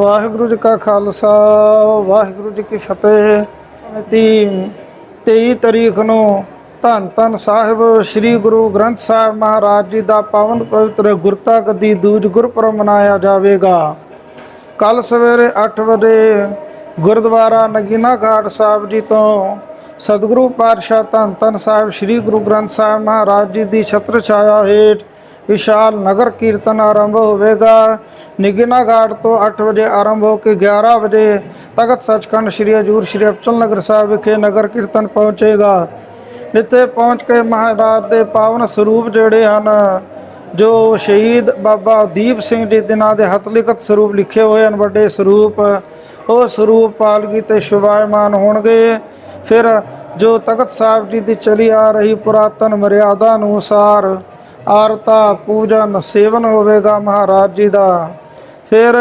ਵਾਹਿਗੁਰੂ ਜੀ ਕਾ ਖਾਲਸਾ, ਵਾਹਿਗੁਰੂ ਜੀ ਕੀ ਫਤਿਹ। ਮਿਤੀ 23 ਤਰੀਕ ਨੂੰ ਧੰਨ ਧੰਨ ਸਾਹਿਬ, ਸ੍ਰੀ ਗੁਰੂ ਗ੍ਰੰਥ ਸਾਹਿਬ ਮਹਾਰਾਜ ਜੀ ਦਾ ਪਾਵਨ ਪਵਿੱਤਰ ਗੁਰਤਾ ਗੱਦੀ ਦੂਜ ਗੁਰਪੁਰਬ ਮਨਾਇਆ ਜਾਵੇਗਾ। ਕੱਲ ਸਵੇਰੇ 8 ਵਜੇ ਗੁਰਦੁਆਰਾ ਨਗੀਨਾ ਘਾਟ ਸਾਹਿਬ ਜੀ ਤੋਂ ਸਤਿਗੁਰੂ ਪਾਤਸ਼ਾਹ ਧੰਨ ਧੰਨ ਸਾਹਿਬ, ਸ੍ਰੀ ਗੁਰੂ ਗ੍ਰੰਥ ਸਾਹਿਬ ਮਹਾਰਾਜ ਜੀ ਦੀ ਛਤਰ ਛਾਇਆ ਹੇਠ ਵਿਸ਼ਾਲ ਨਗਰ ਕੀਰਤਨ ਆਰੰਭ ਹੋਵੇਗਾ। ਨਿਗਿਨਾ ਘਾਟ ਤੋਂ 8 ਵਜੇ ਆਰੰਭ ਹੋ ਕੇ 11 ਵਜੇ ਤਖਤ ਸੱਚਖੰਡ ਸ੍ਰੀ ਹਜੂਰ ਸ੍ਰੀ ਅਬਚਲ ਨਗਰ ਸਾਹਿਬ ਵਿਖੇ ਨਗਰ ਕੀਰਤਨ ਪਹੁੰਚੇਗਾ। ਇੱਥੇ ਪਹੁੰਚ ਕੇ ਮਹਾਰਾਜ ਦੇ ਪਾਵਨ ਸਰੂਪ ਜਿਹੜੇ ਹਨ, ਜੋ ਸ਼ਹੀਦ ਬਾਬਾ ਦੀਪ ਸਿੰਘ ਜੀ ਦੇ ਨਾਂ ਦੇ ਹੱਥ ਲਿਖਤ ਸਰੂਪ ਲਿਖੇ ਹੋਏ ਹਨ, ਵੱਡੇ ਸਰੂਪ, ਉਹ ਸਰੂਪ ਪਾਲਗੀ ਤੇ ਸ਼ਿਵਾਇਮਾਨ ਹੋਣਗੇ। ਫਿਰ ਜੋ ਤਖਤ ਸਾਹਿਬ ਜੀ ਦੀ ਚਲੀ ਆ ਰਹੀ ਪੁਰਾਤਨ ਮਰਿਆਦਾ ਅਨੁਸਾਰ ਆਰਤਾ ਪੂਜਨ ਸੇਵਨ ਹੋਵੇਗਾ ਮਹਾਰਾਜ ਜੀ ਦਾ। ਫਿਰ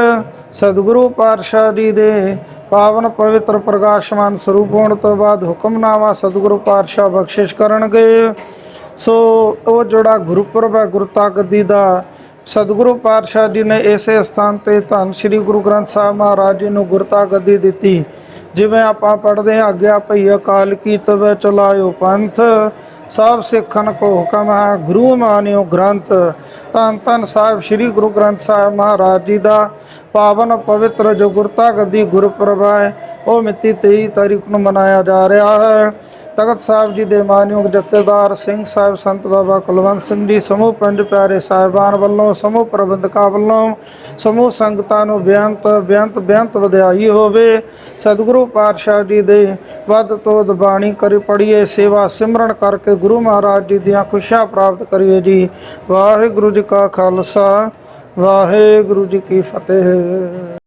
ਸਤਿਗੁਰੂ ਪਾਤਸ਼ਾਹ ਜੀ ਦੇ ਪਾਵਨ ਪਵਿੱਤਰ ਪ੍ਰਕਾਸ਼ਮਾਨ ਸਰੂਪ ਹੋਣ ਤੋਂ ਬਾਅਦ ਹੁਕਮਨਾਮਾ ਸਤਿਗੁਰੂ ਪਾਤਸ਼ਾਹ ਬਖਸ਼ਿਸ਼ ਕਰਨਗੇ। ਸੋ ਉਹ ਜਿਹੜਾ ਗੁਰਪੁਰਬ ਹੈ ਗੁਰਤਾਗੱਦੀ ਦਾ, ਸਤਿਗੁਰੂ ਪਾਤਸ਼ਾਹ ਜੀ ਨੇ ਇਸੇ ਸਥਾਨ ਤੇ ਧੰਨ ਸ੍ਰੀ ਗੁਰੂ ਗ੍ਰੰਥ ਸਾਹਿਬ ਮਹਾਰਾਜ ਜੀ ਨੂੰ ਗੁਰਤਾ ਗੱਦੀ ਦਿੱਤੀ। ਜਿਵੇਂ ਆਪਾਂ ਪੜ੍ਹਦੇ ਹਾਂ ਆਗਿਆ ਭਈ ਅਕਾਲ ਕੀ ਤਵੇ ਚਲਾਇਓ ਪੰਥ ਸਭ ਸਿੱਖਨ ਕੋ ਹੁਕਮ ਹੈ, ਗੁਰੂ ਮਾਨਿਓ ਗ੍ਰੰਥ। ਧੰਨ ਧੰਨ ਸਾਹਿਬ, ਸ੍ਰੀ ਗੁਰੂ ਗ੍ਰੰਥ ਸਾਹਿਬ ਮਹਾਰਾਜ ਜੀ ਦਾ ਪਾਵਨ ਪਵਿੱਤਰ ਜੋ ਗੁਰਤਾ ਗੱਦੀ ਗੁਰਪੁਰਬ ਹੈ, ਉਹ ਮਿਤੀ 23 ਤਾਰੀਖ ਨੂੰ ਮਨਾਇਆ ਜਾ ਰਿਹਾ ਹੈ। ਤਖਤ ਸਾਹਿਬ ਜੀ ਦੇ ਮਾਨਯੋਗ ਜਥੇਦਾਰ ਸਿੰਘ ਸਾਹਿਬ ਸੰਤ ਬਾਬਾ ਕੁਲਵੰਤ ਸਿੰਘ ਜੀ, ਸਮੂਹ ਪੰਜ ਪਿਆਰੇ ਸਾਹਿਬਾਨ ਵੱਲੋਂ, ਸਮੂਹ ਪ੍ਰਬੰਧਕਾਂ ਵੱਲੋਂ, ਸਮੂਹ ਸੰਗਤਾਂ ਨੂੰ ਬੇਅੰਤ ਬੇਅੰਤ ਬੇਅੰਤ ਵਧਾਈ ਹੋਵੇ। ਸਤਿਗੁਰੂ ਪਾਤਸ਼ਾਹ ਜੀ ਦੇ ਵੱਧ ਤੋਂ ਵੱਧ ਬਾਣੀ ਕਰੀ ਪੜੀਏ ਸੇਵਾ ਸਿਮਰਨ ਕਰਕੇ ਗੁਰੂ ਮਹਾਰਾਜ ਜੀ ਦੀਆਂ ਖੁਸ਼ੀਆਂ ਪ੍ਰਾਪਤ ਕਰੀਏ ਜੀ। ਵਾਹਿਗੁਰੂ ਜੀ ਕਾ ਖਾਲਸਾ, ਵਾਹਿਗੁਰੂ ਜੀ ਕੀ ਫਤਿਹ।